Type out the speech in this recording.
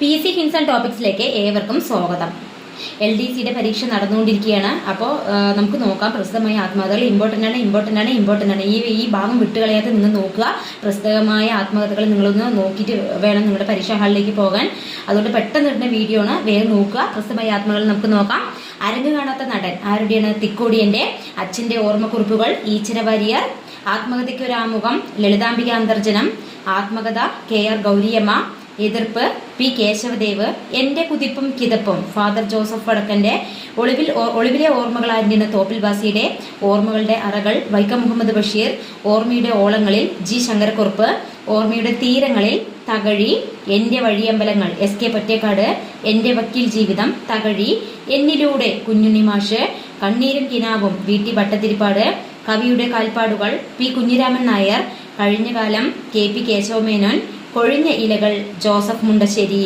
P C hints and ടോപ്പിക്സിലേക്ക് ഏവർക്കും സ്വാഗതം. എൽ ഡി സിയുടെ പരീക്ഷ നടന്നുകൊണ്ടിരിക്കുകയാണ്. അപ്പോൾ നമുക്ക് നോക്കാം. പ്രസിദ്ധമായ ആത്മകഥകൾ ഇമ്പോർട്ടന്റ് ആണ് ഇമ്പോർട്ടന്റ് ആണ് ഇമ്പോർട്ടന്റ് ആണ്. ഈ ഈ ഭാഗം വിട്ടുകളയാതെ നിന്ന് നോക്കുക. പ്രസിദ്ധമായ ആത്മകഥകൾ നിങ്ങളൊന്ന് നോക്കിയിട്ട് വേണം നിങ്ങളുടെ പരീക്ഷാ ഹാളിലേക്ക് പോകാൻ. അതുകൊണ്ട് പെട്ടെന്ന് ഇടുന്ന വീഡിയോ ആണ് വേഗം നോക്കുക. പ്രസിദ്ധമായ ആത്മകഥകൾ നമുക്ക് നോക്കാം. അരങ്ങ് കാണാത്ത നടൻ ആരുടെയാണ്? തിക്കോടിയന്റെ അച്ഛന്റെ ഓർമ്മക്കുറിപ്പുകൾ. ഈച്ചര വാര്യർ ആത്മകഥയ്ക്ക് ഒരു ആമുഖം ലളിതാംബിക അന്തർജനം ആത്മകഥ കെ ആർ ഗൗരിയമ്മ എതിർപ്പ് പി. കേശവദേവ് എന്റെ കുതിപ്പും കിതപ്പും. ഫാദർ ജോസഫ് വടക്കന്റെ ഒളിവിൽ ഒളിവിലെ ഓർമ്മകളായിരുന്ന തോപ്പിൽ ബാസിയുടെ ഓർമ്മകളുടെ അറകൾ വൈക്കം മുഹമ്മദ് ബഷീർ ഓർമ്മയുടെ ഓളങ്ങളിൽ ജി. ശങ്കരക്കുറുപ്പ് ഓർമ്മയുടെ തീരങ്ങളിൽ തകഴി എന്റെ വഴിയമ്പലങ്ങൾ എസ്. കെ. പൊറ്റേക്കാട് എന്റെ വക്കീൽ ജീവിതം തകഴി എന്നിലൂടെ കുഞ്ഞുണ്ണി മാഷ് കണ്ണീരും കിനാവും വി ടി കവിയുടെ കാൽപ്പാടുകൾ പി. കുഞ്ഞിരാമൻ നായർ കഴിഞ്ഞ കാലം കെ. പി. കേശവമേനോൻ കൊഴിഞ്ഞ ഇലകൾ ജോസഫ് മുണ്ടശ്ശേരി